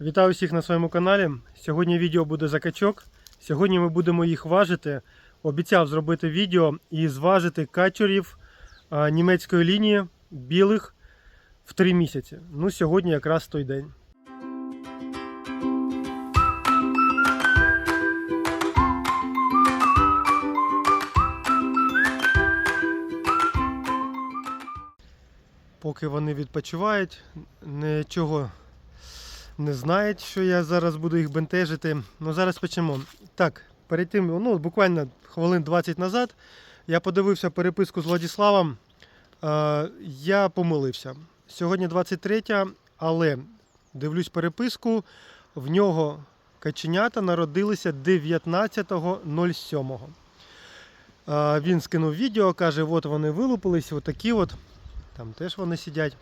Вітаю всіх на своєму каналі. Сьогодні відео буде за качок. Сьогодні ми будемо їх важити. Обіцяв зробити відео і зважити качурів німецької лінії білих в 3 місяці. Ну, сьогодні якраз той день. Поки вони відпочивають, нічого не знають, що я зараз буду їх бентежити. Ну зараз почнемо. Так, перед тим, ну буквально хвилин 20 назад, я подивився переписку з Владиславом. Е, я помилився. Сьогодні 23, але дивлюсь переписку. В нього каченята народилися 19.07. Е, він скинув відео, каже, от вони вилупились, отакі от. Там теж вони сидять.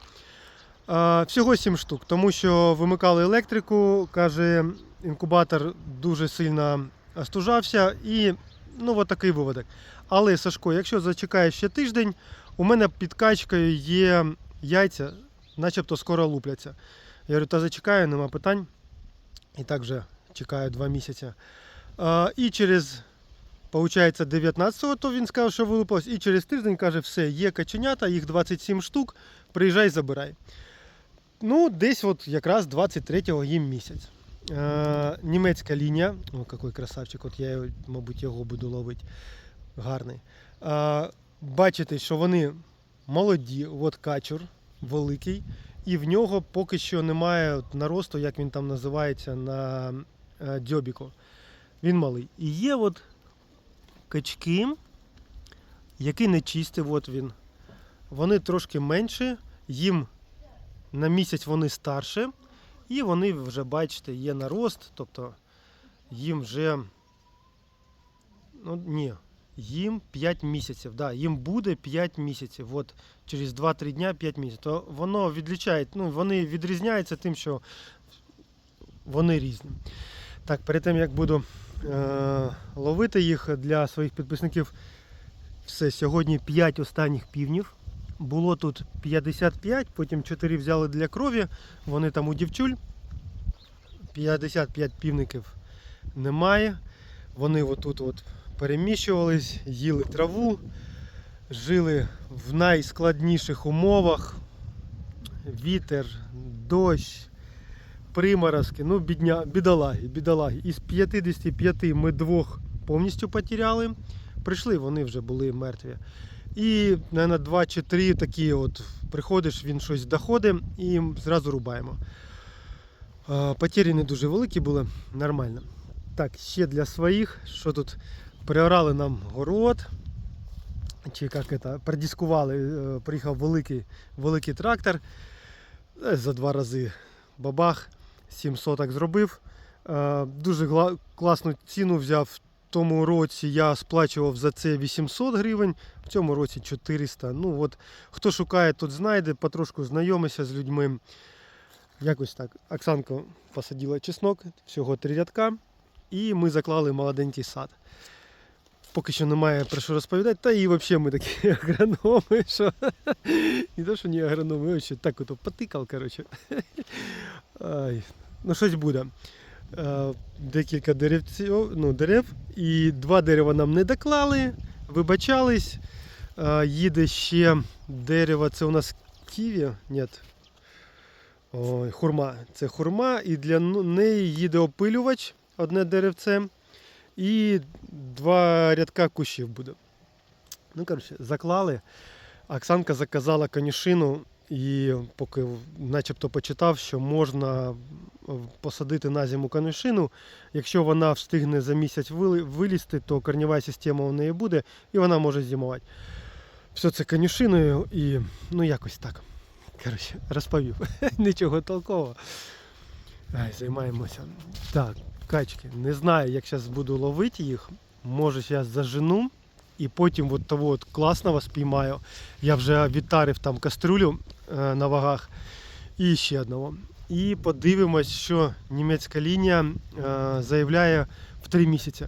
Всього 7 штук, тому що вимикали електрику, каже, інкубатор дуже сильно остужався і ну, от такий виводок. Але Сашко, якщо зачекаєш ще тиждень, у мене під качкою є яйця, начебто скоро лупляться. Я говорю, та зачекаю, нема питань. І так вже чекаю 2 місяці. І через, виходить, 19-го, то він сказав, що вилупилось, і через тиждень каже, все, є каченята, їх 27 штук, приїжджай, забирай. Ну, десь от якраз 23-го їм місяць. Е, німецька лінія. О, який красавчик, от я, мабуть, його буду ловити. Гарний. Е, бачите, що вони молоді, от качур великий, і в нього поки що немає наросту, як він там називається, на е, дзьобіку. Він малий. І є от качки, які не чисті, от він. Вони трошки менші, їм на місяць вони старше, і вони вже, бачите, є нарост, тобто їм вже. Ну, ні, їм 5 місяців. Да, їм буде 5 місяців. От через 2-3 дня 5 місяців. То воно відлічає, ну, вони відрізняються тим, що вони різні. Так, перед тим як буду е- ловити їх для своїх підписників, все, сьогодні 5 останніх півнів. Було тут 55, потім 4 взяли для крові, вони там у дівчуль. 55 півників немає. Вони отут от переміщувались, їли траву, жили в найскладніших умовах. Вітер, дощ, приморозки, ну, бідня, бідолаги, бідолаги. Із 55 ми двох повністю потеряли. Прийшли, вони вже були мертві. І, мабуть, два чи три такі от приходиш, він щось доходить і зразу рубаємо. Е, Потері не дуже великі були, нормально. Так, ще для своїх, що тут приорали нам город. Чи як це, продискували, е, приїхав великий, великий трактор. Е, За два рази бабах, 7 соток зробив. Дуже класну ціну взяв. Тому році я сплачував за це 800 гривень, в цьому році 400. Ну от, хто шукає, тут знайде, потрошку знайомися з людьми. Якось так. Оксанка посадила чеснок, всього три рядка, і ми заклали молоденький сад. Поки що немає про що розповідати, та і взагалі ми такі агрономи, що не то, що не агрономи, а ще так ото потикав, коротше. Ай, ну щось буде. Е, Декілька деревців, ну, дерев, і два дерева нам не доклали, вибачались. Е, Їде ще дерево, це у нас ківі, ні, Ой, хурма. Це хурма, і для неї їде опилювач, одне деревце, і два рядка кущів буде. Ну, коротше, заклали. Оксанка заказала конюшину, і поки начебто почитав, що можна е, посадити на зиму конюшину. Якщо вона встигне за місяць вилізти, то корнєва система у неї буде і вона може зимувати. Все це конюшиною і ну якось так. Коротше, розповів. Нічого толкового. Ай, займаємося. Так, качки. Не знаю, як зараз буду ловити їх. Може, зараз зажену і потім от того от класного спіймаю. Я вже відтарив там каструлю е, на вагах і ще одного. І подивимось, що німецька лінія е, заявляє в 3 місяці.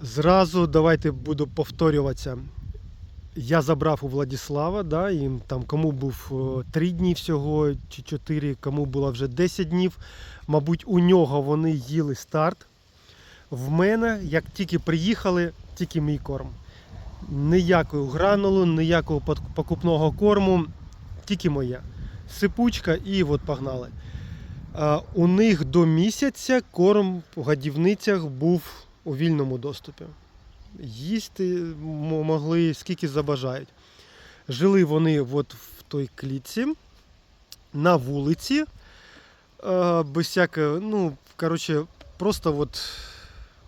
Зразу давайте буду повторюватися. я забрав у Владислава, да, і там кому був е, 3 дні всього чи 4, кому було вже 10 днів. Мабуть, у нього вони їли старт. В мене, як тільки приїхали, тільки мій корм. Ніякого гранулу, ніякого покупного корму, тільки моє. Сипучка і от погнали. У них до місяця корм в годівницях був у вільному доступі. Їсти могли скільки забажають. Жили вони от в той клітці, на вулиці, без всякого, ну, коротше, просто от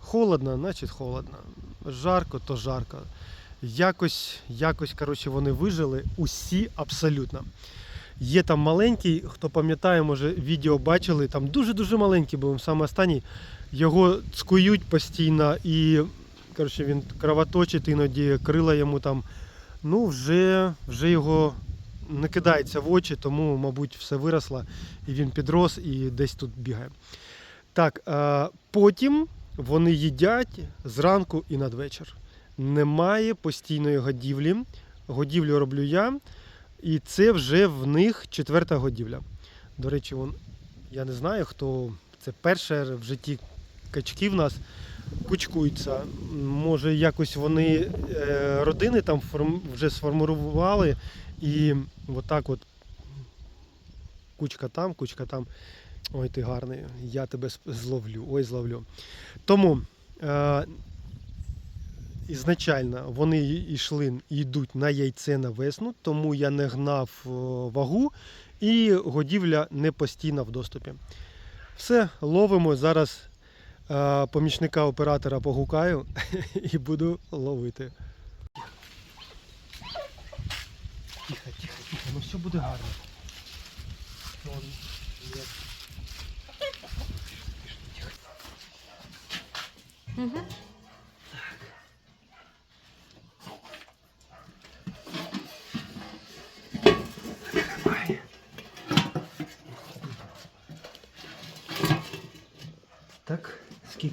холодно, значить холодно. Жарко, то жарко. Якось, якось, коротше, вони вижили усі абсолютно. Є там маленький, хто пам'ятає, може, відео бачили, там дуже-дуже маленький був, саме останній. Його цкують постійно і коротше, він кровоточить, іноді крила йому там. Ну, вже, вже його не кидається в очі, тому, мабуть, все виросло, і він підрос і десь тут бігає. Так, потім вони їдять зранку і надвечір. Немає постійної годівлі. Годівлю роблю я. І це вже в них четверта годівля. До речі, вон, я не знаю, хто це перше в житті качки в нас кучкуються. Може, якось вони е, родини там вже сформували і отак от кучка там, кучка там. Ой, ти гарний, я тебе зловлю, ой, зловлю. Тому е, ізначально вони йшли і йдуть на яйце на весну, тому я не гнав е, вагу і годівля не постійно в доступі. Все, ловимо. Зараз е, помічника оператора погукаю і буду ловити. Тихо, тихо, тихо, ну все буде гарно. Угу.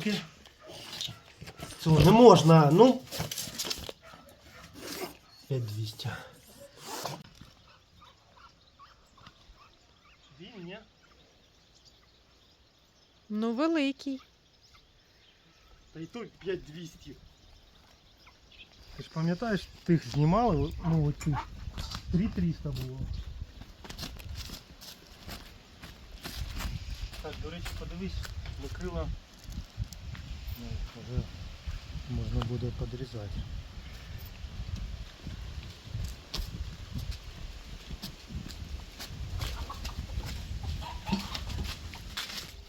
скільки? Цього не можна, ну. 5200. Він, ні? Ну, великий. Та і тут 5200. Ти ж пам'ятаєш, тих знімали, ну оці 3300 було. Так, до речі, подивись, накрила. Ну, вже можна буде подрізати.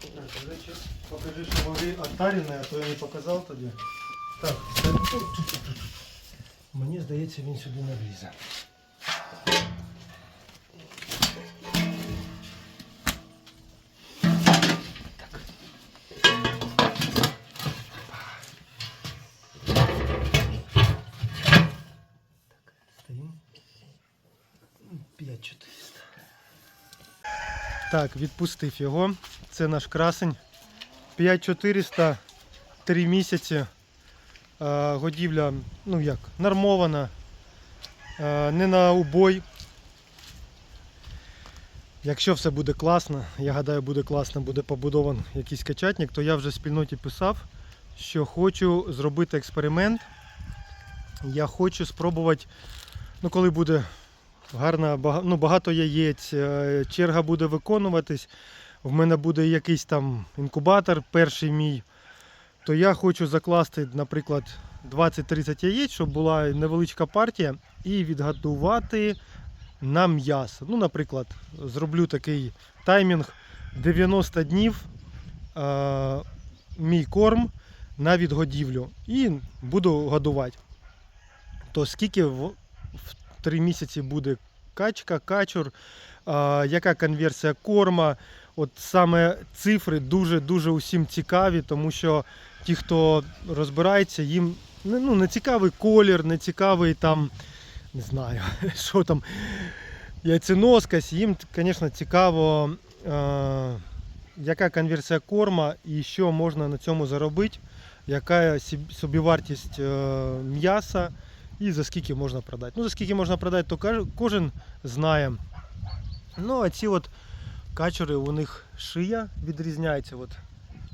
Так, До речі, покажи, що вони отарені, а то я не показав тоді. Так, це тут. Мені здається, він сюди не влізе. Так, відпустив його. Це наш красень. 5400, 3 місяці. Годівля, ну як, нормована, не на убой. Якщо все буде класно, я гадаю, буде класно, буде побудований якийсь качатник, то я вже в спільноті писав, що хочу зробити експеримент. Я хочу спробувати, ну коли буде гарна, ну, багато яєць, е, черга буде виконуватись, в мене буде якийсь там інкубатор, перший мій, то я хочу закласти, наприклад, 20-30 яєць, щоб була невеличка партія, і відготувати на м'ясо. Ну, наприклад, зроблю такий таймінг 90 днів е, мій корм на відгодівлю і буду годувати. То скільки в, в 3 місяці буде качка, качур, яка конверсія корма. От саме цифри дуже-дуже усім цікаві, тому що ті, хто розбирається, їм ну, не цікавий колір, не цікавий там, не знаю, що там, яйценоскость. Їм, звісно, цікаво, яка конверсія корма і що можна на цьому заробити, яка собівартість е, м'яса і за скільки можна продати. Ну, за скільки можна продати, то кожен знає. Ну, а ці от качури, у них шия відрізняється. От,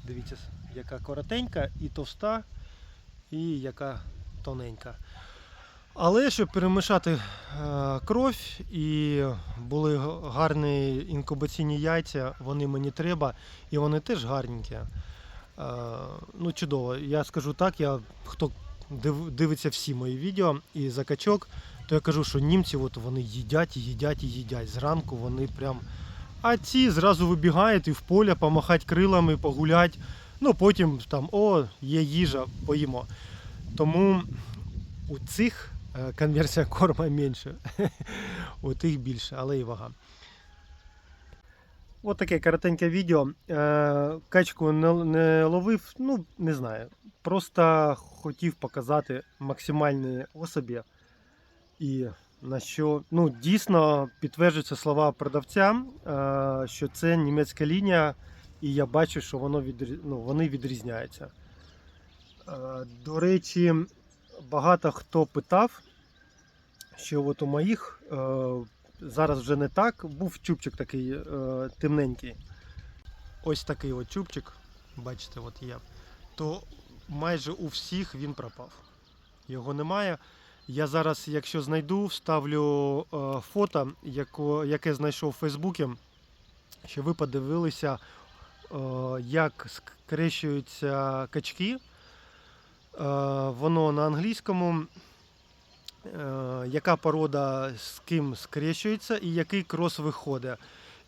дивіться, яка коротенька і товста, і яка тоненька. Але щоб перемішати е, кров і були гарні інкубаційні яйця, вони мені треба, і вони теж гарненькі. Е, ну, чудово. Я скажу так, я, хто дивиться всі мої відео і за качок, то я кажу, що німці от вони їдять і їдять і їдять. Зранку вони прям. А ці зразу вибігають і в поле помахати крилами, погулять. Ну потім там, о, є їжа, поїмо. Тому у цих е, конверсія корма менше, у тих більше, але і вага. Ось таке коротеньке відео. Е, Качку не, ловив, ну не знаю. Просто хотів показати максимальні особі. І на що ну, дійсно підтверджуються слова продавця, е, що це німецька лінія, і я бачу, що воно відрі... ну, вони відрізняються. Е, До речі, багато хто питав, що от у моїх зараз вже не так, був чубчик такий е, темненький. Ось такий от чубчик, бачите, от є. То майже у всіх він пропав. Його немає. Я зараз, якщо знайду, вставлю е, фото, яко, яке знайшов у Фейсбуці, щоб ви подивилися, е, як скрещуються качки. Е, воно на англійському, яка порода з ким скрещується і який крос виходить.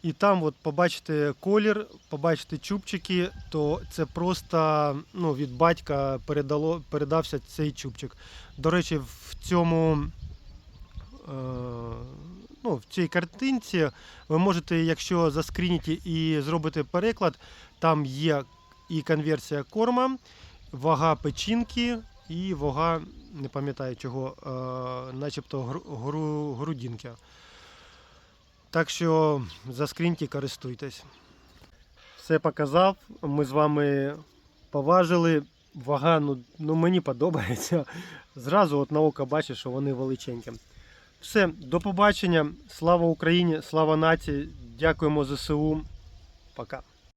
І там от побачите колір, побачите чубчики, то це просто ну, від батька передало, передався цей чубчик. До речі, в цьому е, ну, в цій картинці ви можете, якщо заскрініте і зробите переклад, там є і конверсія корма, вага печінки і вага, не пам'ятаю чого, е, начебто гру, гру, грудинки. Так що заскріньте, користуйтесь. Все показав. Ми з вами поважили. Вага, ну, ну мені подобається. Зразу от на око бачиш, що вони величенькі. Все, до побачення. Слава Україні, слава нації. Дякуємо ЗСУ. Пока.